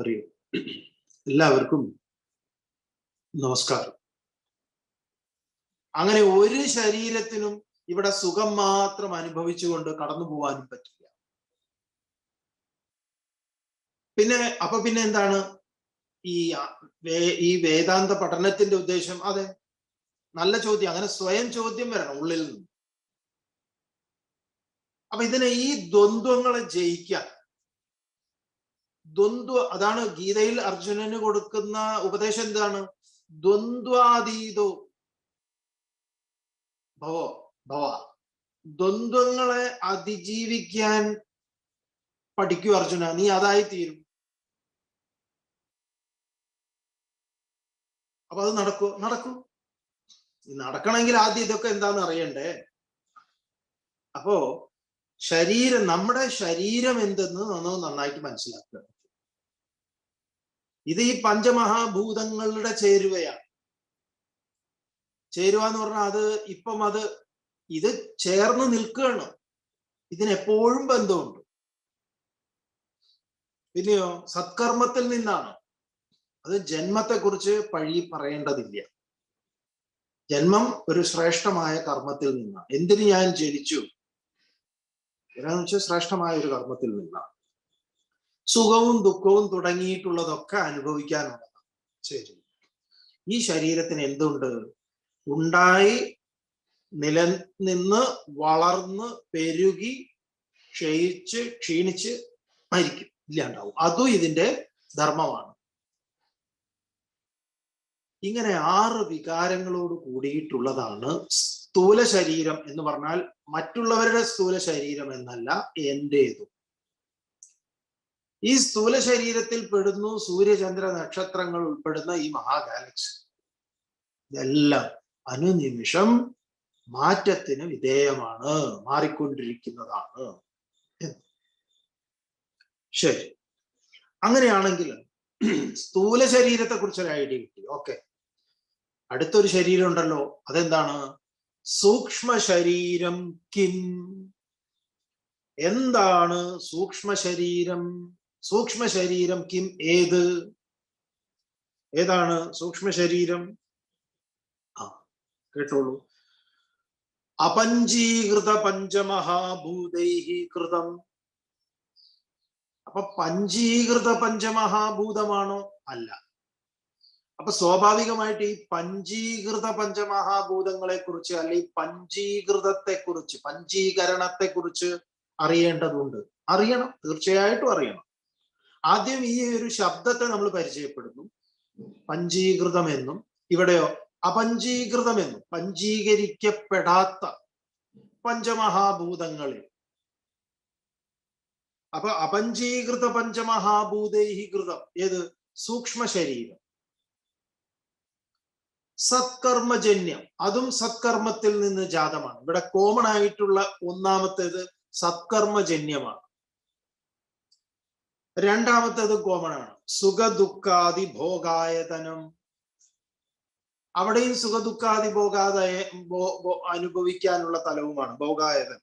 അറിയൂ. എല്ലാവർക്കും നമസ്കാരം. അങ്ങനെ ഒരു ശരീരത്തിനും ഇവിടെ സുഖം മാത്രം അനുഭവിച്ചുകൊണ്ട് കടന്നു പോകാനും പറ്റില്ല. പിന്നെ അപ്പൊ പിന്നെ എന്താണ്? ഈ ഈ വേദാന്ത പഠനത്തിന്റെ ഉദ്ദേശം അതെ. നല്ല ചോദ്യം. അങ്ങനെ സ്വയം ചോദ്യം വരണം ഉള്ളിൽ നിന്ന്. അപ്പൊ ഇതിനെ ഈ ദ്വന്ദ്വങ്ങളെ ജയിക്കാൻ ദ്വന്ദ്വ അതാണ് ഗീതയിൽ അർജുനന് കൊടുക്കുന്ന ഉപദേശം എന്താണ്? ദ്വന്ദ്വാതീതോ. ഭവോ ഭവ. ദ്വന്ദ്വങ്ങളെ അതിജീവിക്കാൻ പഠിക്കൂ അർജുന നീ അതായി തീരും അപ്പൊ അത് നടക്കൂ നടക്കൂ. നടക്കണമെങ്കിൽ ആദ്യം ഇതൊക്കെ എന്താന്ന് അറിയണ്ടേ? അപ്പോ ശരീരം നമ്മുടെ ശരീരം എന്തെന്ന് നമ്മൾ നന്നായിട്ട് മനസ്സിലാക്കുക. ഇത് ഈ പഞ്ചമഹാഭൂതങ്ങളുടെ ചേരുവയാണ്. ചേരുക എന്ന് പറഞ്ഞാൽ അത് ഇപ്പം അത് ഇത് ചേർന്ന് നിൽക്കുകയാണ്. ഇതിനെപ്പോഴും ബന്ധമുണ്ട്. പിന്നെയോ സത്കർമ്മത്തിൽ നിന്നാണ്. അത് ജന്മത്തെക്കുറിച്ച് പഴി പറയേണ്ടതില്ല. ജന്മം ഒരു ശ്രേഷ്ഠമായ കർമ്മത്തിൽ നിന്നാണ്. എന്തിന് ഞാൻ ജനിച്ചു? എന്നാന്ന് വെച്ചാൽ ശ്രേഷ്ഠമായ ഒരു കർമ്മത്തിൽ നിന്നാണ്. സുഖവും ദുഃഖവും തുടങ്ങിയിട്ടുള്ളതൊക്കെ അനുഭവിക്കാനുള്ളതാണ് ശരി. ഈ ശരീരത്തിന് എന്തുണ്ട്? ഉണ്ടായി നിലനിന്ന് വളർന്ന് പെരുകി ക്ഷയിച്ച് ക്ഷീണിച്ച് മരിക്കും. ഇല്ലാണ്ടാവും. അതും ഇതിന്റെ ധർമ്മമാണ്. ഇങ്ങനെ ആറ് വികാരങ്ങളോട് കൂടിയിട്ടുള്ളതാണ് സ്ഥൂല ശരീരം എന്ന് പറഞ്ഞാൽ മറ്റുള്ളവരുടെ സ്ഥൂല ശരീരം എന്നല്ല എന്റേതും. ഈ സ്ഥൂല ശരീരത്തിൽ പെടുന്നു സൂര്യചന്ദ്ര നക്ഷത്രങ്ങൾ ഉൾപ്പെടുന്ന ഈ മഹാഗാലക്സി ഇതെല്ലാം അനുനിമിഷം മാറ്റത്തിന് വിധേയമാണ് മാറിക്കൊണ്ടിരിക്കുന്നതാണ് ശരി. അങ്ങനെയാണെങ്കിൽ സ്ഥൂല ശരീരത്തെ കുറിച്ചൊരു ഐഡിയ കിട്ടി. ഓക്കെ അടുത്തൊരു ശരീരം ഉണ്ടല്ലോ. അതെന്താണ്? സൂക്ഷ്മ ശരീരം കിം എന്താണ് സൂക്ഷ്മ ശരീരം? സൂക്ഷ്മ ശരീരം കിം ഏത്? ഏതാണ് സൂക്ഷ്മ ശരീരം ആ കേട്ടോളൂ. അപഞ്ചീകൃത പഞ്ചമഹാഭൂതൈഹി കൃതം. അപ്പൊ പഞ്ചീകൃത പഞ്ചമഹാഭൂതമാണോ അല്ല. അപ്പൊ സ്വാഭാവികമായിട്ട് ഈ പഞ്ചീകൃത പഞ്ചമഹാഭൂതങ്ങളെ കുറിച്ച് അല്ലെ പഞ്ചീകൃതത്തെ കുറിച്ച് പഞ്ചീകരണത്തെ കുറിച്ച് അറിയേണ്ടതുണ്ട്. അറിയണം തീർച്ചയായിട്ടും അറിയണം. ആദ്യം ഈ ഒരു ശബ്ദത്തെ നമ്മൾ പരിചയപ്പെടുന്നു. പഞ്ചീകൃതം എന്നും ഇവിടെയോ? അപഞ്ചീകൃതം എന്നും പഞ്ചീകരിക്കപ്പെടാത്ത പഞ്ചമഹാഭൂതങ്ങളിൽ. അപ്പൊ അപഞ്ചീകൃത പഞ്ചമഹാഭൂതൈഹി കൃതം ഏത്? സൂക്ഷ്മ ശരീരം സത്കർമ്മജന്യം അതും സത്കർമ്മത്തിൽ നിന്ന് ജാതമാണ്. ഇവിടെ കോമൺ ആയിട്ടുള്ള ഒന്നാമത്തേത് സത്കർമ്മജന്യമാണ്. രണ്ടാമത്തേത് കോമൺ ആണ്. സുഖദുഃഖാദി ഭോഗായതനം. അവിടെയും സുഖദുഃഖാദി ഭോഗാദയ അനുഭവിക്കാനുള്ള തലവുമാണ് ഭോഗായതനം.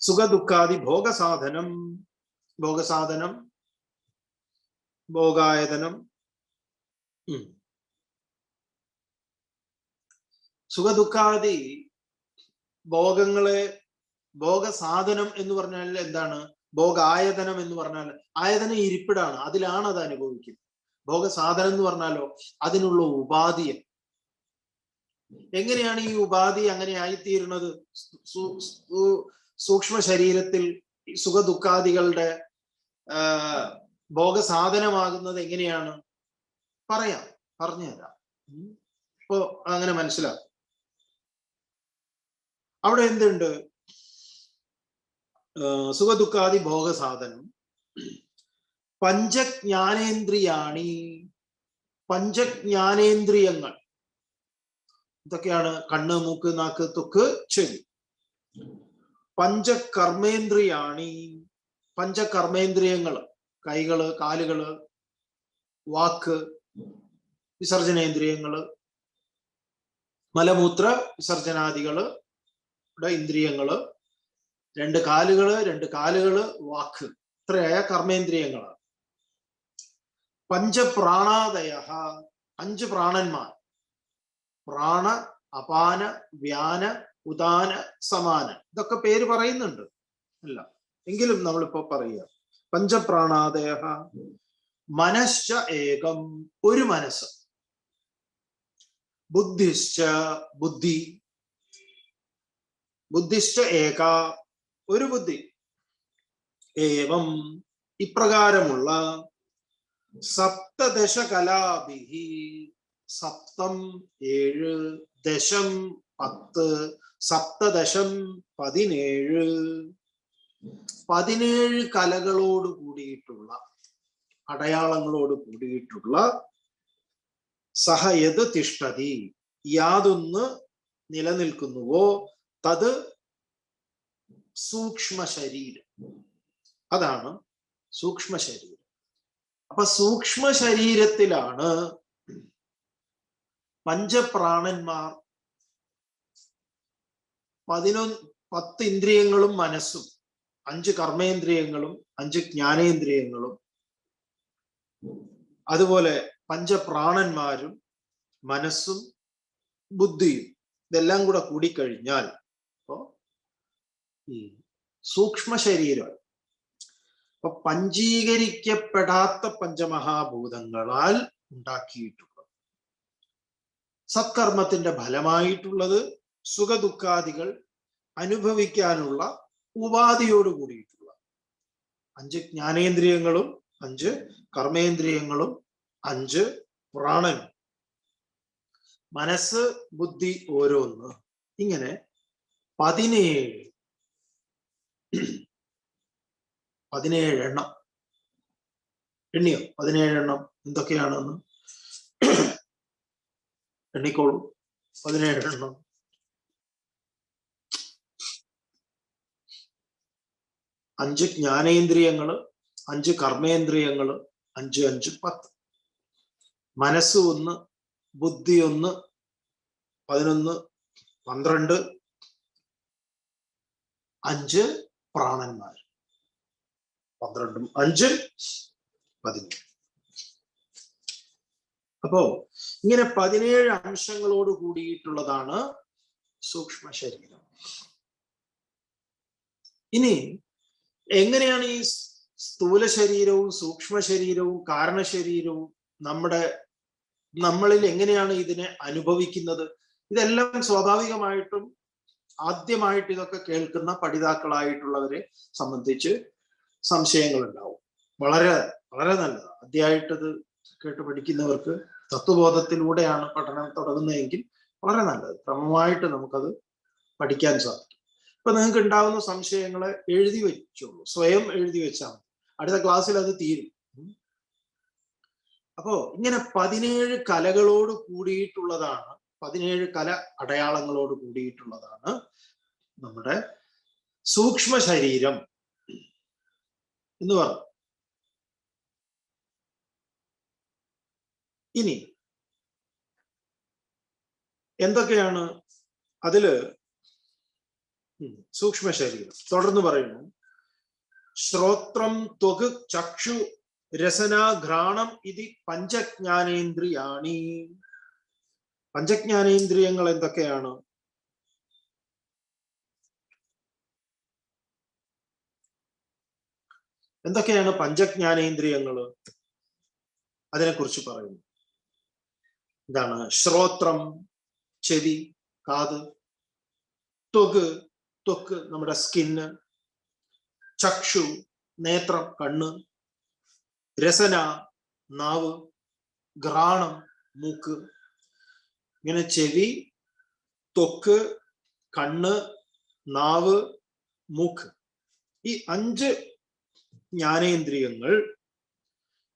സുഖദുഃഖാദി ഭോഗസാധനം. ഭോഗസാധനം. ഭോഗായതനം. സുഖദുഃഖാദി ഭോഗങ്ങളെ ഭോഗസാധനം എന്ന് പറഞ്ഞാൽ എന്താണ്? ഭോഗായതനം എന്ന് പറഞ്ഞാൽ ആയതനം ഇരിപ്പിടാണ് അതിലാണ് അത് അനുഭവിക്കുന്നത്. ഭോഗസാധനം എന്ന് പറഞ്ഞാലോ അതിനുള്ള ഉപാധിയെ. എങ്ങനെയാണ് ഈ ഉപാധി അങ്ങനെ ആയിത്തീരുന്നത്? സൂക്ഷ്മ ശരീരത്തിൽ സുഖ സുഖദുഃഖാദികളുടെ ഭോഗസാധനമാകുന്നത് എങ്ങനെയാണ്? പറയാം പറഞ്ഞുതരാം. ഇപ്പോ അങ്ങനെ മനസ്സിലാക്കും. അവിടെ എന്തുണ്ട്? സുഖദുഃഖാദി ഭോഗസാധനം. പഞ്ചജ്ഞാനേന്ദ്രിയാണി. പഞ്ചജ്ഞാനേന്ദ്രിയങ്ങൾ. ഇതൊക്കെയാണ് കണ്ണ് മൂക്ക് നാക്ക് തൊക്ക് ചെവി. പഞ്ചകർമ്മേന്ദ്രിയാണി. പഞ്ചകർമ്മേന്ദ്രിയങ്ങൾ. കൈകൾ കാലുകൾ വാക്ക് വിസർജനേന്ദ്രിയങ്ങൾ മലമൂത്ര വിസർജനാദികൾ ഇന്ദ്രിയങ്ങൾ രണ്ട് കാലുകൾ രണ്ട് കാലുകൾ വാക്ക്. ഇത്രയായ കർമ്മേന്ദ്രിയങ്ങളാണ്. പഞ്ചപ്രാണാദയ അഞ്ച് പ്രാണന്മാർ. പ്രാണ അപാന വ്യാന ഉദാന സമാന. ഇതൊക്കെ പേര് പറയുന്നുണ്ട്. അല്ല എങ്കിലും നമ്മളിപ്പോ പറയുക. പഞ്ചപ്രാണാദയ മനശ്ച ഏകം ഒരു മനസ്സ്. ബുദ്ധിശ്ച ബുദ്ധി. ബുദ്ധിശ്ച ഏക ഒരു ബുദ്ധി. ഏവം ഇപ്രകാരമുള്ള സപ്തദശ കലാഭിഹി സപ്തം ഏഴ് ദശം പത്ത് സപ്തദശം പതിനേഴ്. പതിനേഴ് കലകളോട് കൂടിയിട്ടുള്ള അടയാളങ്ങളോട് കൂടിയിട്ടുള്ള സഹ യത് തിഷ്ടതി യാതൊന്ന് നിലനിൽക്കുന്നുവോ? തത് സൂക്ഷ്മ ശരീരം അതാണ് സൂക്ഷ്മ ശരീരം അപ്പൊ സൂക്ഷ്മ ശരീരത്തിലാണ് പഞ്ചപ്രാണന്മാർ പതിനൊന്ന് പത്ത് ഇന്ദ്രിയങ്ങളും മനസ്സും അഞ്ച് കർമ്മേന്ദ്രിയങ്ങളും അഞ്ച് ജ്ഞാനേന്ദ്രിയങ്ങളും അതുപോലെ പഞ്ചപ്രാണന്മാരും മനസ്സും ബുദ്ധിയും ഇതെല്ലാം കൂടെ കൂടിക്കഴിഞ്ഞാൽ സൂക്ഷ്മ ശരീരം അപ്പൊ പഞ്ചീകരിക്കപ്പെടാത്ത പഞ്ചമഹാഭൂതങ്ങളാൽ ഉണ്ടാക്കിയിട്ടുള്ളത് സത്കർമ്മത്തിന്റെ ഫലമായിട്ടുള്ളത് സുഖദുഃഖാദികൾ അനുഭവിക്കാനുള്ള ഉപാധിയോട് കൂടിയിട്ടുള്ള അഞ്ച് ജ്ഞാനേന്ദ്രിയങ്ങളും അഞ്ച് കർമ്മേന്ദ്രിയങ്ങളും അഞ്ച് പ്രാണനും മനസ്സ് ബുദ്ധി ഓരോന്ന് ഇങ്ങനെ പതിനേഴ് പതിനേഴ് എണ്ണം. എണ്ണിയോ? പതിനേഴെണ്ണം എന്തൊക്കെയാണെന്ന്. എണ്ണിക്കോളൂ. പതിനേഴെണ്ണം അഞ്ച് ജ്ഞാനേന്ദ്രിയങ്ങൾ അഞ്ച് കർമ്മേന്ദ്രിയങ്ങൾ അഞ്ച് അഞ്ച് പത്ത്. മനസ്സ് ഒന്ന് ബുദ്ധി ഒന്ന് പതിനൊന്ന് പന്ത്രണ്ട് അഞ്ച് പ്രാണന്മാർ. പന്ത്രണ്ടും അഞ്ച് പതിനേഴ്. അപ്പോ ഇങ്ങനെ പതിനേഴ് അംശങ്ങളോട് കൂടിയിട്ടുള്ളതാണ് സൂക്ഷ്മ ശരീരം. ഇനി എങ്ങനെയാണ് ഈ സ്ഥൂല ശരീരവും സൂക്ഷ്മ ശരീരവും കാരണ ശരീരവും നമ്മുടെ നമ്മളിൽ എങ്ങനെയാണ് ഇതിനെ അനുഭവിക്കുന്നത്? ഇതെല്ലാം സ്വാഭാവികമായിട്ടും ആദ്യമായിട്ട് ഇതൊക്കെ കേൾക്കുന്ന പഠിതാക്കളായിട്ടുള്ളവരെ സംബന്ധിച്ച് സംശയങ്ങൾ ഉണ്ടാവും വളരെ വളരെ നല്ലത്. ആദ്യമായിട്ടത് കേട്ട് പഠിക്കുന്നവർക്ക് തത്വബോധത്തിലൂടെയാണ് പഠനം തുടങ്ങുന്നതെങ്കിൽ വളരെ നല്ലത്. ക്രമമായിട്ട് നമുക്കത് പഠിക്കാൻ സാധിക്കും. ഇപ്പൊ നിങ്ങൾക്ക് ഉണ്ടാകുന്ന സംശയങ്ങളെ എഴുതി വെച്ചോളൂ. സ്വയം എഴുതി വെച്ചാൽ മതി. അടുത്ത ക്ലാസ്സിൽ അത് തീരും. അപ്പോ ഇങ്ങനെ പതിനേഴ് കലകളോട് കൂടിയിട്ടുള്ളതാണ് പതിനേഴ് കല അടയാളങ്ങളോട് കൂടിയിട്ടുള്ളതാണ് നമ്മുടെ സൂക്ഷ്മ ശരീരം എന്ന് പറഞ്ഞു. ഇനി എന്തൊക്കെയാണ് അതിൽ സൂക്ഷ്മ ശരീരം തുടർന്ന് പറയുന്നു. ശ്രോത്രം ത്വക് ചക്ഷു രസന ഘ്രാണം ഇതി പഞ്ചജ്ഞാനേന്ദ്രിയാണി. പഞ്ചജ്ഞാനേന്ദ്രിയങ്ങൾ എന്തൊക്കെയാണ്? എന്തൊക്കെയാണ് പഞ്ചജ്ഞാനേന്ദ്രിയങ്ങൾ അതിനെക്കുറിച്ച് പറയുന്നു. എന്താണ് ശ്രോത്രം ചെവി കാത് ത്വക് ത്വക്ക് നമ്മുടെ സ്കിന്ന് ചക്ഷു നേത്രം കണ്ണ് രസന നാവ് ഘ്രാണം മൂക്ക് ഇങ്ങനെ ചെവി തൊക്ക് കണ്ണ് നാവ് മൂക്ക്. ഈ അഞ്ച് ജ്ഞാനേന്ദ്രിയങ്ങൾ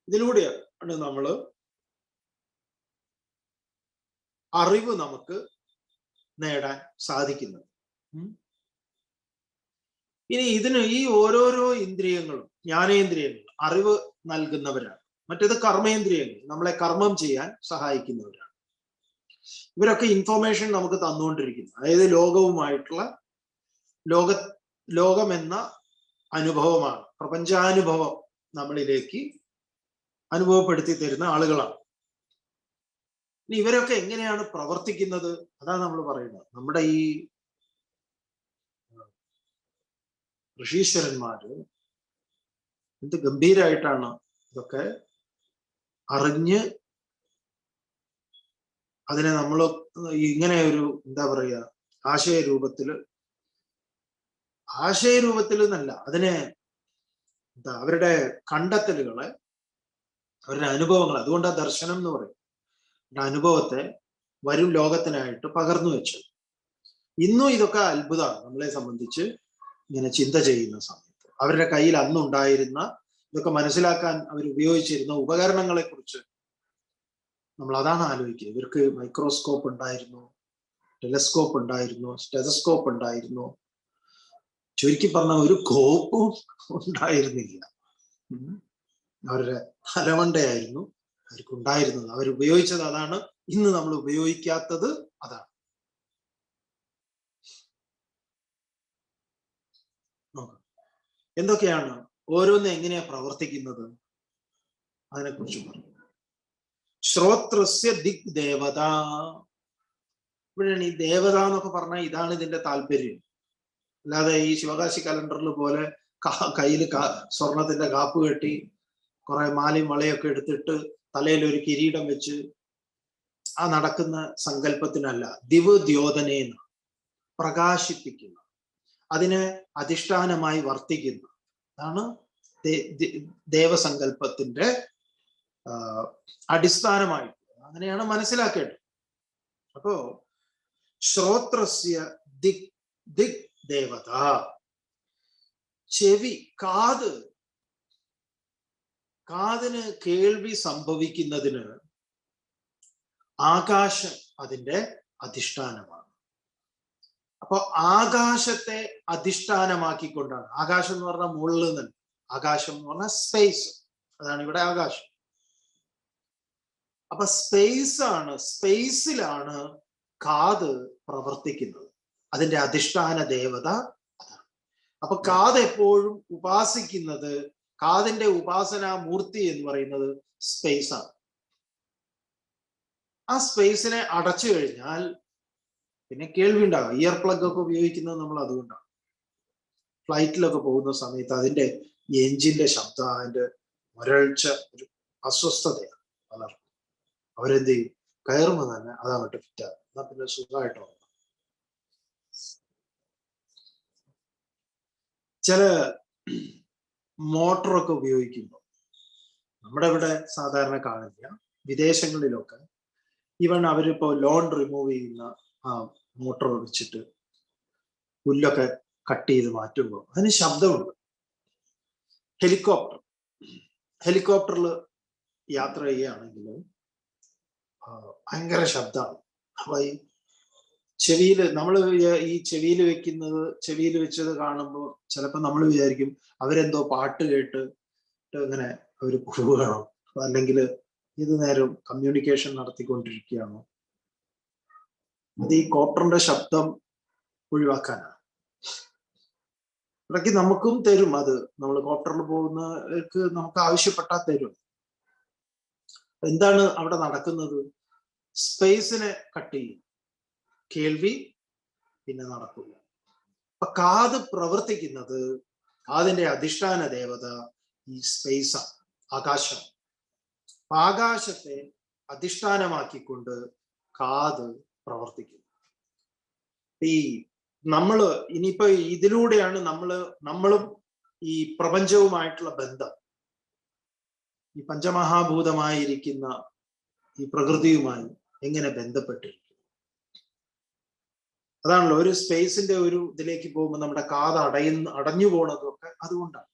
ഇതിലൂടെയാണ് നമ്മൾ അറിവ് നമുക്ക് നേടാൻ സാധിക്കുന്നത്. ഇനി ഇതിന് ഈ ഓരോരോ ഇന്ദ്രിയങ്ങളും ജ്ഞാനേന്ദ്രിയങ്ങൾ അറിവ് നൽകുന്നവരാണ്. മറ്റേത് കർമ്മേന്ദ്രിയങ്ങൾ നമ്മളെ കർമ്മം ചെയ്യാൻ സഹായിക്കുന്നവരാണ്. ഇവരൊക്കെ ഇൻഫോർമേഷൻ നമുക്ക് തന്നുകൊണ്ടിരിക്കുന്നു. അതായത് ലോകവുമായിട്ടുള്ള ലോക ലോകമെന്ന അനുഭവമാണ്. പ്രപഞ്ചാനുഭവം നമ്മളിലേക്ക് അനുഭവപ്പെടുത്തി തരുന്ന ആളുകളാണ്. ഇനി ഇവരൊക്കെ എങ്ങനെയാണ് പ്രവർത്തിക്കുന്നത്? അതാണ് നമ്മൾ പറയുന്നത്. നമ്മുടെ ഈ ഋഷീശ്വരന്മാര് എന്ത് ഗംഭീരായിട്ടാണ് ഇതൊക്കെ അറിഞ്ഞ് അതിനെ നമ്മൾ ഇങ്ങനെ ഒരു എന്താ പറയുക ആശയ രൂപത്തിൽ ആശയ രൂപത്തിൽ എന്നല്ല അതിനെ എന്താ അവരുടെ കണ്ടെത്തലുകളെ അവരുടെ അനുഭവങ്ങൾ അതുകൊണ്ട് ആ ദർശനം എന്ന് പറയും. അനുഭവത്തെ വരും ലോകത്തിനായിട്ട് പകർന്നു വെച്ചു ഇന്നും ഇതൊക്കെ അത്ഭുതമാണ്. നമ്മളെ സംബന്ധിച്ച് ഇങ്ങനെ ചിന്ത ചെയ്യുന്ന സമയത്ത്. അവരുടെ കയ്യിൽ അന്നുണ്ടായിരുന്ന ഇതൊക്കെ മനസ്സിലാക്കാൻ അവർ ഉപയോഗിച്ചിരുന്ന ഉപകരണങ്ങളെ കുറിച്ച് നമ്മൾ അതാണ് ആലോചിക്കുക. ഇവർക്ക് മൈക്രോസ്കോപ്പ് ഉണ്ടായിരുന്നു ടെലസ്കോപ്പ് ഉണ്ടായിരുന്നു സ്റ്റെതസ്കോപ്പ് ഉണ്ടായിരുന്നു. ചുരുക്കി പറഞ്ഞ ഒരു കോപ്പും ഉണ്ടായിരുന്നില്ല. അവരുടെ തലവണ്ടയായിരുന്നു അവർക്ക് ഉണ്ടായിരുന്നത്. അവർ ഉപയോഗിച്ചത് അതാണ്. ഇന്ന് നമ്മൾ ഉപയോഗിക്കാത്തത് അതാണ്. എന്തൊക്കെയാണ്? ഓരോന്ന് എങ്ങനെയാ പ്രവർത്തിക്കുന്നത്? അതിനെക്കുറിച്ച് പറഞ്ഞു ശ്രോത്രസ്യ ദിഗ് ദേവത ഇവിടെയാണ് ഈ ദേവത എന്നൊക്കെ പറഞ്ഞാൽ ഇതാണ് ഇതിന്റെ താല്പര്യം. അല്ലാതെ ഈ ശിവകാശി കലണ്ടറിൽ പോലെ കയ്യിൽ സ്വർണത്തിന്റെ കാപ്പ് കെട്ടി കുറെ മാലയും വളയൊക്കെ എടുത്തിട്ട് തലയിൽ ഒരു കിരീടം വെച്ച് ആ നടക്കുന്ന സങ്കല്പത്തിനല്ല ദിവ് ദ്യോതനേന്ന് പ്രകാശിപ്പിക്കുന്ന അതിനെ അധിഷ്ഠാനമായി വർത്തിക്കുന്ന. അതാണ് ദേവസങ്കല്പത്തിന്റെ അടിസ്ഥാനമായിട്ട് അങ്ങനെയാണ് മനസ്സിലാക്കേണ്ടത്. അപ്പോ ശ്രോത്രസ്യ ദിക് ദിക് ദേവത. ചെവി കാത്. കാതിന് കേൾവി സംഭവിക്കുന്നതിന് ആകാശം അതിന്റെ അധിഷ്ഠാനമാണ്. അപ്പൊ ആകാശത്തെ അധിഷ്ഠാനമാക്കിക്കൊണ്ടാണ്. ആകാശം എന്ന് പറഞ്ഞാൽ മുകളിൽ നിന്ന്. ആകാശം എന്ന് പറഞ്ഞാൽ സ്പേസ് അതാണ് ഇവിടെ ആകാശം. അപ്പൊ സ്പേസ് ആണ് സ്പേസിലാണ് കാത് പ്രവർത്തിക്കുന്നത്. അതിന്റെ അധിഷ്ഠാന ദേവത അപ്പൊ കാത് എപ്പോഴും ഉപാസിക്കുന്നത് കാതിന്റെ ഉപാസനാ മൂർത്തി എന്ന് പറയുന്നത് സ്പേസ് ആണ് ആ സ്പേസിനെ അടച്ചു കഴിഞ്ഞാൽ പിന്നെ കേൾവി ഉണ്ടാകും. ഇയർ പ്ലഗ് ഒക്കെ ഉപയോഗിക്കുന്നത് നമ്മൾ അതുകൊണ്ടാണ്. ഫ്ലൈറ്റിലൊക്കെ പോകുന്ന സമയത്ത് അതിന്റെ എഞ്ചിന്റെ ശബ്ദം അതിന്റെ മുരൾച്ച ഒരു അസ്വസ്ഥതയാണ് പലർക്കും അവരെന്ത് ചെയ്യും കയറുമ്പോൾ തന്നെ അതങ്ങോട്ട് ഫിറ്റാകും എന്നാ പിന്നെ സുഖമായിട്ട് ചില മോട്ടറൊക്കെ ഉപയോഗിക്കുമ്പോൾ നമ്മുടെ ഇവിടെ സാധാരണ കാണില്ല. വിദേശങ്ങളിലൊക്കെ ഈവൺ അവരിപ്പോ ലോൺ റിമൂവ് ചെയ്യുന്ന ആ മോട്ടർ വെച്ചിട്ട് പുല്ലൊക്കെ കട്ട് ചെയ്ത് മാറ്റുമ്പോൾ അതിന് ശബ്ദമുണ്ട്. ഹെലികോപ്റ്റർ. ഹെലികോപ്റ്ററിൽ യാത്ര ചെയ്യുകയാണെങ്കിൽ ഭയങ്കര ശബ്ദമാണ്. അപ്പൊ ഈ ചെവിയിൽ നമ്മൾ ഈ ചെവിയിൽ വെക്കുന്നത് ചെവിയിൽ വെച്ചത് കാണുമ്പോൾ ചിലപ്പോൾ നമ്മൾ വിചാരിക്കും അവരെന്തോ പാട്ട് കേട്ട് ഇങ്ങനെ അവർ പോവുകയാണോ? അല്ലെങ്കിൽ ഇത് നേരം കമ്മ്യൂണിക്കേഷൻ നടത്തിക്കൊണ്ടിരിക്കുകയാണോ? അത് ഈ കോപ്റ്ററിന്റെ ശബ്ദം ഒഴിവാക്കാനാണ്. ഇടയ്ക്ക് നമുക്കും തരും അത്. നമ്മൾ കോപ്റ്ററിൽ പോകുന്നവർക്ക് നമുക്ക് ആവശ്യപ്പെട്ടാൽ തരും. എന്താണ് അവിടെ നടക്കുന്നത്? സ്പേസിനെ കട്ട് ചെയ്യും. കേൾവി പിന്നെ നടക്കില്ല. അപ്പൊ കാത് പ്രവർത്തിക്കുന്നത് കാതിന്റെ അധിഷ്ഠാന ദേവത ഈ സ്പേസാണ് ആകാശം. ആകാശത്തെ അധിഷ്ഠാനമാക്കിക്കൊണ്ട് കാത് പ്രവർത്തിക്കുന്നു. ഈ നമ്മൾ ഇനിയിപ്പോ ഇതിലൂടെയാണ് നമ്മൾ നമ്മളും ഈ പ്രപഞ്ചവുമായിട്ടുള്ള ബന്ധം. ഈ പഞ്ചമഹാഭൂതമായിരിക്കുന്ന ഈ പ്രകൃതിയുമായി എങ്ങനെ ബന്ധപ്പെട്ടിരിക്കുന്നു. അതാണല്ലോ ഒരു സ്പേസിന്റെ ഒരു ഇതിലേക്ക് പോകുമ്പോൾ നമ്മുടെ കാത് അടയുന്ന അടഞ്ഞു പോണതൊക്കെ അതുകൊണ്ടാണ്.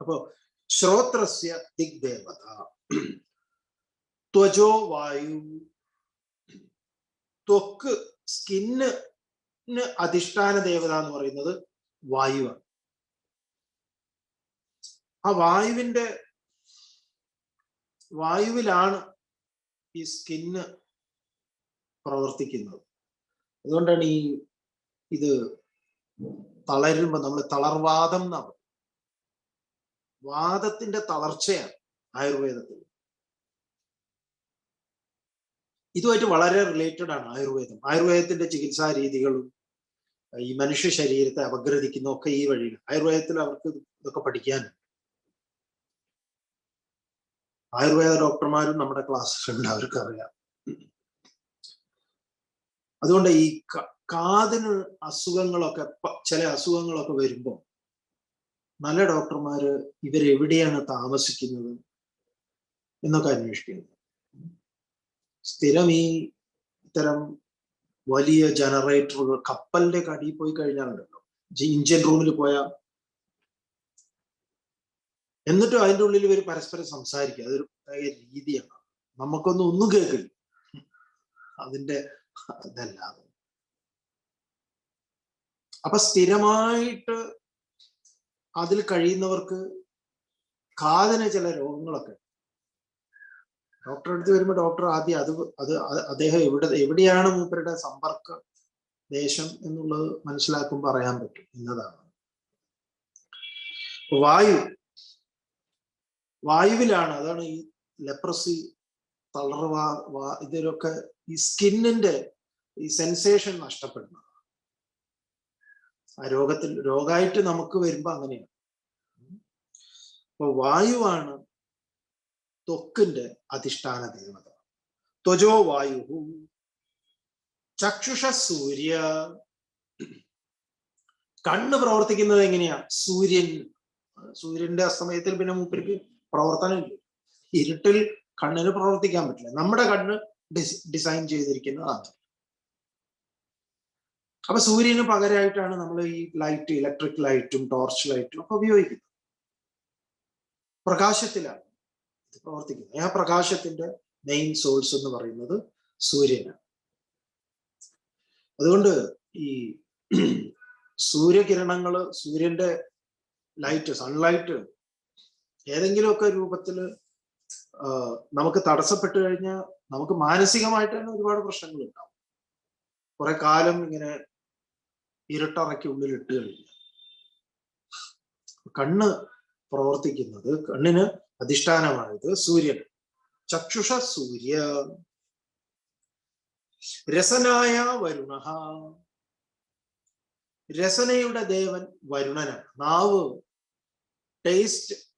അപ്പോ ശ്രോത്രസ്യ ദിഗ്ദേവത. ത്വജോ വായു. ത്വക്ക് സ്കിന്ന് അധിഷ്ഠാന ദേവത എന്ന് പറയുന്നത് വായുവാണ്. ആ വായുവിന്റെ വായുവിലാണ് ഈ സ്കിന്ന് പ്രവർത്തിക്കുന്നത്. അതുകൊണ്ടാണ് ഈ ഇത് തളരുമ്പോ നമ്മൾ തളർവാദം എന്നാണ് വാദത്തിന്റെ തളർച്ചയാണ് ആയുർവേദത്തിൽ. ഇതുമായിട്ട് വളരെ റിലേറ്റഡ് ആണ് ആയുർവേദം. ആയുർവേദത്തിന്റെ ചികിത്സാ രീതികളും ഈ മനുഷ്യ ശരീരത്തെ അപഗ്രഥിക്കുന്ന ഒക്കെ ഈ വഴിയാണ് ആയുർവേദത്തിൽ അവർക്ക് ഇതൊക്കെ പഠിക്കാൻ ആയുർവേദ ഡോക്ടർമാരും നമ്മുടെ ക്ലാസ്സിലുണ്ട് അവർക്ക് അറിയാം അതുകൊണ്ട് ഈ കാതിന് അസുഖങ്ങളൊക്കെ ചില അസുഖങ്ങളൊക്കെ വരുമ്പോൾ നല്ല ഡോക്ടർമാര് ഇവരെവിടെയാണ് താമസിക്കുന്നത് എന്നൊക്കെ അന്വേഷിക്കുന്നത് സ്ഥിരം ഈ ഇത്തരം വലിയ ജനറേറ്ററുകൾ കപ്പലിന്റെ കടിയിൽ പോയി കഴിഞ്ഞാലുണ്ടല്ലോ. ഇഞ്ചിൻ റൂമിൽ പോയാൽ എന്നിട്ടും അതിന്റെ ഉള്ളിൽ ഇവർ പരസ്പരം സംസാരിക്കുക അതൊരു പ്രത്യേക രീതിയാണ്. നമുക്കൊന്നും ഒന്നും കേൾക്കില്ല. അതിന്റെ ഇതല്ലാതെ അപ്പൊ സ്ഥിരമായിട്ട് അതിൽ കഴിയുന്നവർക്ക് കാതിന് ചില രോഗങ്ങളൊക്കെ ഡോക്ടറെ അടുത്ത് വരുമ്പോൾ ഡോക്ടർ ആദ്യം അത് അത് അദ്ദേഹം എവിടെ എവിടെയാണ് മൂപ്പരുടെ സമ്പർക്ക ദേശം എന്നുള്ളത് മനസ്സിലാക്കുമ്പോൾ അറിയാൻ പറ്റും. എന്നതാണ്. വായു വായുവിലാണ്. അതാണ് ഈ ലെപ്രസി തളർവാ ഇതിലൊക്കെ ഈ സ്കിന്നിന്റെ ഈ സെൻസേഷൻ നഷ്ടപ്പെടുന്നത്. ആ രോഗത്തിൽ രോഗമായിട്ട് നമുക്ക് വരുമ്പോ അങ്ങനെയാണ്. അപ്പൊ വായുവാണ് ത്വക്കിന്റെ അധിഷ്ഠാന ദേവത ത്വജോ വായു ചക്ഷുഷ സൂര്യ. കണ്ണ് പ്രവർത്തിക്കുന്നത് എങ്ങനെയാ? സൂര്യൻ. സൂര്യന്റെ അസ്തമയത്തിൽ പിന്നെ മൂപ്പർക്ക് പ്രവർത്തനമില്ല. ഇരുട്ടിൽ കണ്ണിന് പ്രവർത്തിക്കാൻ പറ്റില്ല. നമ്മുടെ കണ്ണ് ഡിസൈൻ ചെയ്തിരിക്കുന്നതാണ് അപ്പൊ സൂര്യന് പകരമായിട്ടാണ് നമ്മൾ ഈ ലൈറ്റ് ഇലക്ട്രിക് ലൈറ്റും ടോർച്ച് ലൈറ്റും ഒക്കെ ഉപയോഗിക്കുന്നത്. പ്രകാശത്തിലാണ് ഇത് പ്രവർത്തിക്കുന്നത്. ആ പ്രകാശത്തിന്റെ മെയിൻ സോഴ്സ് എന്ന് പറയുന്നത് സൂര്യനാണ്. അതുകൊണ്ട് ഈ സൂര്യകിരണങ്ങൾ സൂര്യന്റെ ലൈറ്റ് സൺലൈറ്റ് ഏതെങ്കിലുമൊക്കെ രൂപത്തിൽ നമുക്ക് തടസ്സപ്പെട്ടു കഴിഞ്ഞാൽ നമുക്ക് മാനസികമായിട്ട് തന്നെ ഒരുപാട് പ്രശ്നങ്ങൾ ഉണ്ടാവും. കുറെ കാലം ഇങ്ങനെ ഇരുട്ടറയ്ക്ക് ഉള്ളിൽ ഇട്ട് കഴിഞ്ഞു കണ്ണ് പ്രവർത്തിക്കുന്നത് കണ്ണിന് അധിഷ്ഠാനമായത് സൂര്യൻ. ചക്ഷുഷ സൂര്യ രസനായ വരുണ. രസനയുടെ ദേവൻ വരുണനാണ്. നാവ്. ടേസ്റ്റ്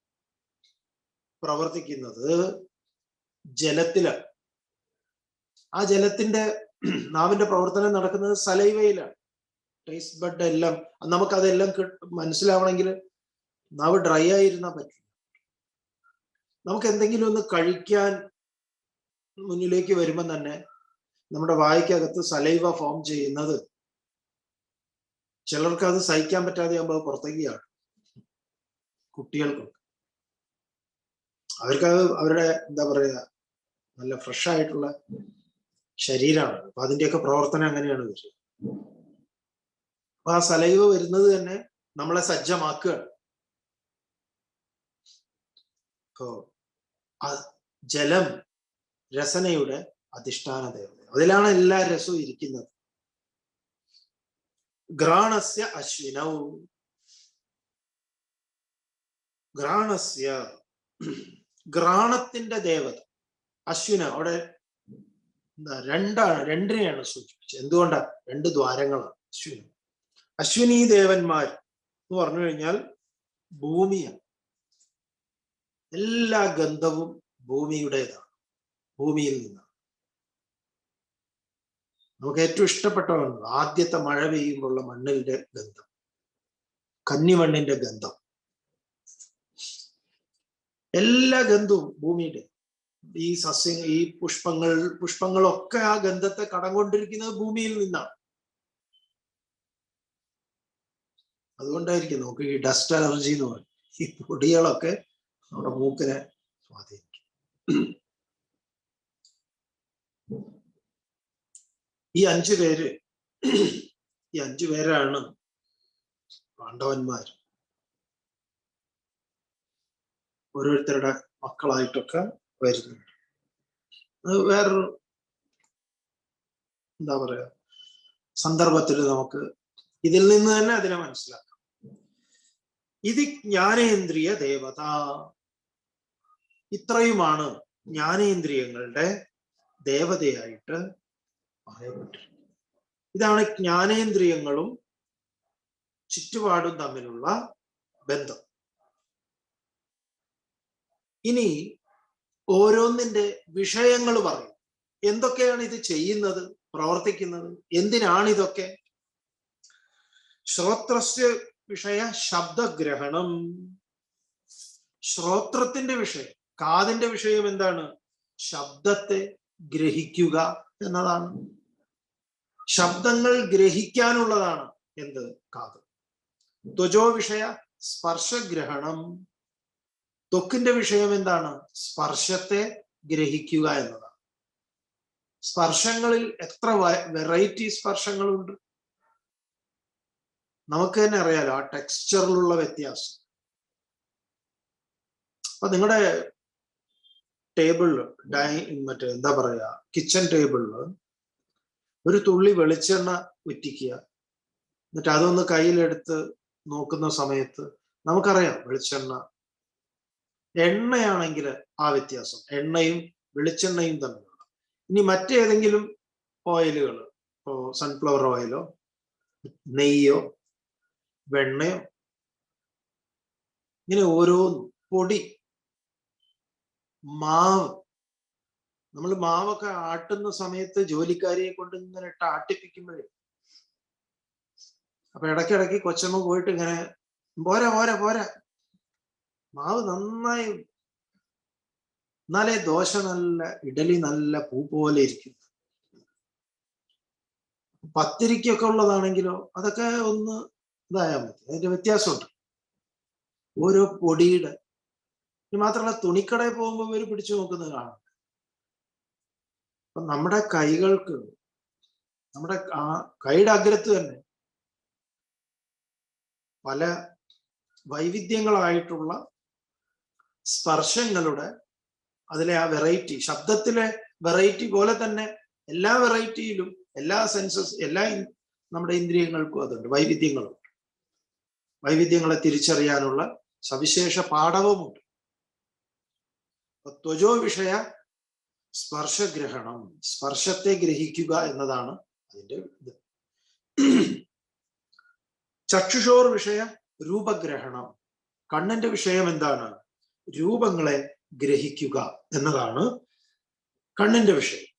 പ്രവർത്തിക്കുന്നത് ജലത്തിലാണ്. ആ ജലത്തിന്റെ നാവിന്റെ പ്രവർത്തനം നടക്കുന്നത് സലൈവയിലാണ്. ടേസ്റ്റ് ബഡ് എല്ലാം നമുക്കതെല്ലാം മനസ്സിലാവണമെങ്കിൽ നാവ് ഡ്രൈ ആയിരുന്നാൽ പറ്റില്ല നമുക്ക് എന്തെങ്കിലും ഒന്ന് കഴിക്കാൻ മുന്നിലേക്ക് വരുമ്പോൾ തന്നെ നമ്മുടെ വായിക്കകത്ത് സലൈവ ഫോം ചെയ്യുന്നത് ചിലർക്ക് അത് സഹിക്കാൻ പറ്റാതെ ആകുമ്പോൾ പുറത്തേക്ക് ചാടും. കുട്ടികൾക്കൊക്കെ. അവർക്ക് അവരുടെ എന്താ പറയുക നല്ല ഫ്രഷ് ആയിട്ടുള്ള ശരീരമാണ് അപ്പൊ അതിന്റെയൊക്കെ പ്രവർത്തനം അങ്ങനെയാണ് വരിക. അപ്പൊ ആ സലൈവ് വരുന്നത് തന്നെ നമ്മളെ സജ്ജമാക്കുകയാണ് ഇപ്പോ ജലം രസനയുടെ അധിഷ്ഠാന ദേവത അതിലാണ് എല്ലാ രസവും ഇരിക്കുന്നത്. ഗ്രാണസ്യ അശ്വിനൗ. ഘ്രാണസ്യ ഘ്രാണത്തിന്റെ ദേവത. അശ്വിന അവിടെ രണ്ടാണ് രണ്ടിനെയാണ് സൂചിപ്പിച്ചത്. എന്തുകൊണ്ടാ? രണ്ട് ദ്വാരങ്ങളാണ് അശ്വിനി. അശ്വിനി ദേവന്മാർ എന്ന് പറഞ്ഞു കഴിഞ്ഞാൽ ഭൂമിയാണ്. എല്ലാ ഗന്ധവും ഭൂമിയുടേതാണ്. ഭൂമിയിൽ നിന്നാണ്. നമുക്ക് ഏറ്റവും ഇഷ്ടപ്പെട്ടതാണ് ആദ്യത്തെ മഴ പെയ്യുമ്പോഴുള്ള മണ്ണിന്റെ ഗന്ധം. കന്നിമണ്ണിന്റെ ഗന്ധം. എല്ലാ ഗന്ധവും ഭൂമിയുടെ ഈ സസ്യ ഈ പുഷ്പങ്ങൾ പുഷ്പങ്ങളൊക്കെ ആ ഗന്ധത്തെ കടം കൊണ്ടിരിക്കുന്നത് ഭൂമിയിൽ നിന്നാണ്. അതുകൊണ്ടായിരിക്കും നമുക്ക് ഈ ഡസ്റ്റ് അലർജി എന്ന് പറയും. ഈ പൊടികളൊക്കെ നമ്മുടെ മൂക്കിനെ സ്വാധീനിക്കും. ഈ അഞ്ചു പേര് ഈ അഞ്ചു പേരാണ് പാണ്ഡവന്മാർ ഓരോരുത്തരുടെ മക്കളായിട്ടൊക്കെ വരുന്നുണ്ട്. വേറൊരു എന്താ പറയാ സന്ദർഭത്തിൽ നമുക്ക് ഇതിൽ നിന്ന് തന്നെ അതിനെ മനസ്സിലാക്കാം. ഇത് ജ്ഞാനേന്ദ്രിയ ദേവത. ഇത്രയുമാണ് ജ്ഞാനേന്ദ്രിയങ്ങളുടെ ദേവതയായിട്ട് പറയപ്പെട്ടിരിക്കുന്നത്. ഇതാണ് ജ്ഞാനേന്ദ്രിയങ്ങളും ചുറ്റുപാടും തമ്മിലുള്ള ബന്ധം. ഇനി ഓരോന്നിന്റെ വിഷയങ്ങൾ പറയും. എന്തൊക്കെയാണ് ഇത് ചെയ്യുന്നത്? പ്രവർത്തിക്കുന്നത്? എന്തിനാണ് ഇതൊക്കെ? ശ്രോത്രസ്യ വിഷയ ശബ്ദഗ്രഹണം. ശ്രോത്രത്തിന്റെ വിഷയം കാതിന്റെ വിഷയം എന്താണ്? ശബ്ദത്തെ ഗ്രഹിക്കുക എന്നതാണ്. ശബ്ദങ്ങൾ ഗ്രഹിക്കാനുള്ളതാണ് എന്ത്? കാത്. ത്വജോ വിഷയ സ്പർശഗ്രഹണം. ത്വക്കിന്റെ വിഷയം എന്താണ്? സ്പർശത്തെ ഗ്രഹിക്കുക എന്നതാണ്. സ്പർശങ്ങളിൽ എത്ര വെറൈറ്റി സ്പർശങ്ങളുണ്ട്? നമുക്ക് തന്നെ അറിയാലോ ആ ടെക്സ്ചറിലുള്ള വ്യത്യാസം. അപ്പൊ നിങ്ങളുടെ ടേബിളിൽ ഡൈ മറ്റേ എന്താ പറയാ കിച്ചൺ ടേബിളിൽ ഒരു തുള്ളി വെളിച്ചെണ്ണ ഉറ്റിക്കുക. എന്നിട്ട് അതൊന്ന് കയ്യിലെടുത്ത് നോക്കുന്ന സമയത്ത് നമുക്കറിയാം വെളിച്ചെണ്ണ എണ്ണയാണെങ്കിൽ ആ വ്യത്യാസം. എണ്ണയും വെളിച്ചെണ്ണയും തമ്മിലുള്ള. ഇനി മറ്റേതെങ്കിലും ഓയിലുകൾ ഇപ്പോ സൺഫ്ലവർ ഓയിലോ നെയ്യോ വെണ്ണയോ ഇങ്ങനെ ഓരോ പൊടി മാവ്. നമ്മൾ മാവൊക്കെ ആട്ടുന്ന സമയത്ത് ജോലിക്കാരിയെ കൊണ്ട് ഇങ്ങനെ ഇട്ട് ആട്ടിപ്പിക്കുമ്പോഴേ അപ്പൊ ഇടയ്ക്കിടയ്ക്ക് കൊച്ചമ്മ പോയിട്ട് ഇങ്ങനെ പോരാ പോരാ പോരാ മാവ് നന്നായി എന്നാലേ ദോശ നല്ല ഇഡലി നല്ല പൂ പോലെ ഇരിക്കും. പത്തിരിക്കൊക്കെ ഉള്ളതാണെങ്കിലോ അതൊക്കെ ഒന്ന് ഇതായാൽ മതി. അതിന്റെ വ്യത്യാസമുണ്ട്. ഓരോ പൊടിയുടെ മാത്രമല്ല തുണിക്കടയിൽ പോകുമ്പോൾ ഇവർ പിടിച്ചു നോക്കുന്നത് കാണാം. അപ്പൊ നമ്മുടെ കൈകൾക്ക് നമ്മുടെ ആ കൈയുടെ അഗ്രത്ത് തന്നെ പല വൈവിധ്യങ്ങളായിട്ടുള്ള സ്പർശങ്ങളുടെ അതിലെ ആ വെറൈറ്റി ശബ്ദത്തിലെ വെറൈറ്റി പോലെ തന്നെ എല്ലാ വെറൈറ്റിയിലും എല്ലാ സെൻസസ് എല്ലാ നമ്മുടെ ഇന്ദ്രിയങ്ങൾക്കും അതുണ്ട് വൈവിധ്യങ്ങളുണ്ട്. വൈവിധ്യങ്ങളെ തിരിച്ചറിയാനുള്ള സവിശേഷ പാഠവുമുണ്ട്. ത്വജോ വിഷയ സ്പർശഗ്രഹണം സ്പർശത്തെ ഗ്രഹിക്കുക എന്നതാണ് അതിന്റെ ഇത്. ചക്ഷുഷോർ വിഷയ രൂപഗ്രഹണം. കണ്ണിന്റെ വിഷയം എന്താണ്? രൂപങ്ങളെ ഗ്രഹിക്കുക എന്നതാണ് കണ്ണിന്റെ വിഷയം.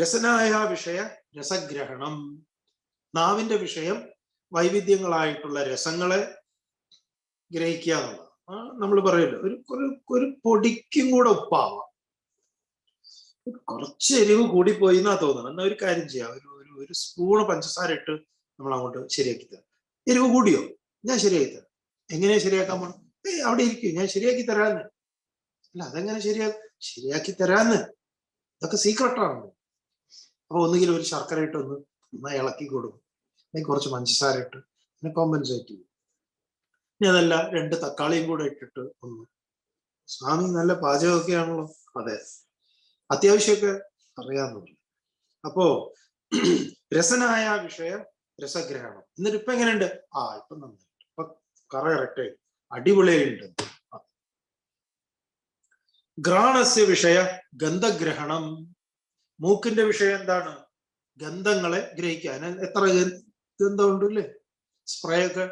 രസനായ വിഷയ രസഗ്രഹണം. നാവിന്റെ വിഷയം വൈവിധ്യങ്ങളായിട്ടുള്ള രസങ്ങളെ ഗ്രഹിക്കുക എന്നുള്ളതാണ്. നമ്മൾ പറയല്ലോ ഒരു ഒരു ഒരു പൊടിക്കും കൂടെ ഉപ്പാവാം. കുറച്ച് എരിവ് കൂടിപ്പോയി എന്നാ തോന്നുന്നത്. എന്നാ ഒരു കാര്യം ചെയ്യാം. ഒരു ഒരു ഒരു സ്പൂണ് പഞ്ചസാര ഇട്ട് നമ്മൾ അങ്ങോട്ട് ശരിയാക്കി തരാം. എരിവ് കൂടിയോ? ഞാൻ ശരിയാക്കി തരാം. എങ്ങനെയാ ശരിയാക്കാൻ പോണം? ഏയ് അവിടെ ഇരിക്കും. ഞാൻ ശരിയാക്കി തരാന്ന്. അല്ല അതെങ്ങനെ ശരിയാ? ശരിയാക്കി തരാന്ന്. ഇതൊക്കെ സീക്രട്ടാണ് അപ്പൊ ഒന്നുകിൽ ഒരു ശർക്കര ഇട്ട് ഒന്ന് നന്നായി ഇളക്കി കൊടുക്കും. അല്ലെങ്കിൽ കുറച്ച് പഞ്ചസാര ഇട്ട് പിന്നെ കോമ്പൻസേറ്റ് ചെയ്യും. ഇനി അതല്ല രണ്ട് തക്കാളിയും കൂടെ ഇട്ടിട്ട് ഒന്ന്. സ്വാമി നല്ല പാചകമൊക്കെ ആണല്ലോ. അതെ. അത്യാവശ്യമൊക്കെ അറിയാമെന്നുള്ളു അപ്പോ രസനായ വിഷയം രസഗ്രഹണം. എന്നിട്ട് ഇപ്പൊ എങ്ങനെയുണ്ട്? ആ ഇപ്പൊ നന്നായിട്ട് ഇപ്പൊ കറ കറക്റ്റ് അടിപൊളിയായിട്ടുണ്ട്. ഗ്രാണസ്യ വിഷയ ഗന്ധഗ്രഹണം. മൂക്കിന്റെ വിഷയം എന്താണ്? ഗന്ധങ്ങളെ ഗ്രഹിക്കാൻ എത്ര ഗന്ധമുണ്ട് അല്ലേ സ്പ്രേ ഒക്കെ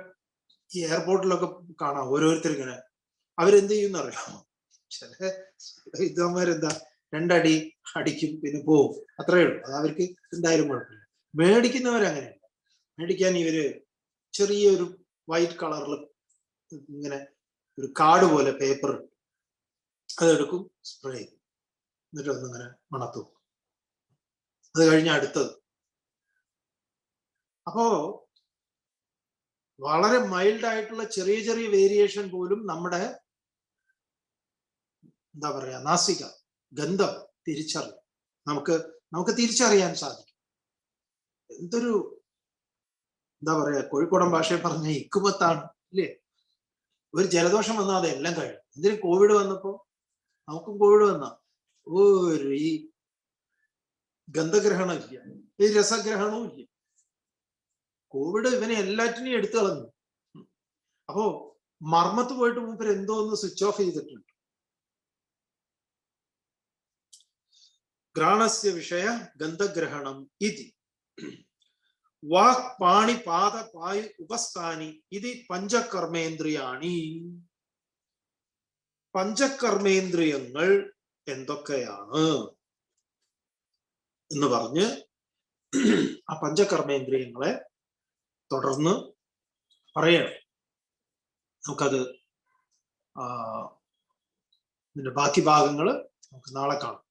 ഈ എയർപോർട്ടിലൊക്കെ കാണാം ഓരോരുത്തർ ഇങ്ങനെ. അവരെന്ത് ചെയ്യുന്ന അറിയാമോ ചില വിദ്വാന്മാരെന്താ രണ്ടടി അടിക്കും പിന്നെ പോവും. അത്രയേ ഉള്ളൂ. അത് അവർക്ക് എന്തായാലും കുഴപ്പമില്ല. മേടിക്കുന്നവരങ്ങനെയല്ല മേടിക്കാൻ ഇവർ ചെറിയൊരു വൈറ്റ് കളറിൽ ഇങ്ങനെ ഒരു കാർഡ് പോലെ പേപ്പർ അതെടുക്കും സ്പ്രേ ചെയ്യും. എന്നിട്ട് ഒന്നിങ്ങനെ മണത്തു. അത് കഴിഞ്ഞ അടുത്തത്. അപ്പോ വളരെ മൈൽഡ് ആയിട്ടുള്ള ചെറിയ ചെറിയ വേരിയേഷൻ പോലും നമ്മുടെ എന്താ പറയാ നാസിക ഗന്ധം തിരിച്ചറിയും. നമുക്ക് നമുക്ക് തിരിച്ചറിയാൻ സാധിക്കും. എന്തൊരു എന്താ പറയാ കോഴിക്കോടൻ ഭാഷയിൽ പറഞ്ഞ ഇക്കുപത്താണ് ഇല്ലേ? ഒരു ജലദോഷം വന്നാൽ അതെല്ലാം കഴിയും. എന്തിനും കോവിഡ് വന്നപ്പോ? നമുക്കും കോവിഡ് വന്ന. ഒരു ഈ ഗന്ധഗ്രഹണം ഇല്ല ഈ രസഗ്രഹണവും ഇല്ല. കോവിഡ് ഇവനെ എല്ലാറ്റിനെയും എടുത്തു കളഞ്ഞു. അപ്പോ മർമ്മത്ത് പോയിട്ട് മൂപ്പർ എന്തോ ഒന്ന് സ്വിച്ച് ഓഫ് ചെയ്തിട്ടുണ്ട്. ഗ്രാണസ്യ വിഷയ ഗന്ധഗ്രഹണം ഇതി. വാക് പാണി പാദ പായു ഉപസ്ഥാനി ഇത് പഞ്ചകർമ്മേന്ദ്രിയാണി. പഞ്ചകർമ്മേന്ദ്രിയങ്ങൾ എന്തൊക്കെയാണ്? എന്ന് പറഞ്ഞ് ആ പഞ്ചകർമ്മേന്ദ്രിയങ്ങളെ തുടർന്ന് പറയണം. നമുക്കത് ഇതിന്റെ ബാക്കി ഭാഗങ്ങൾ നമുക്ക് നാളെ കാണാം.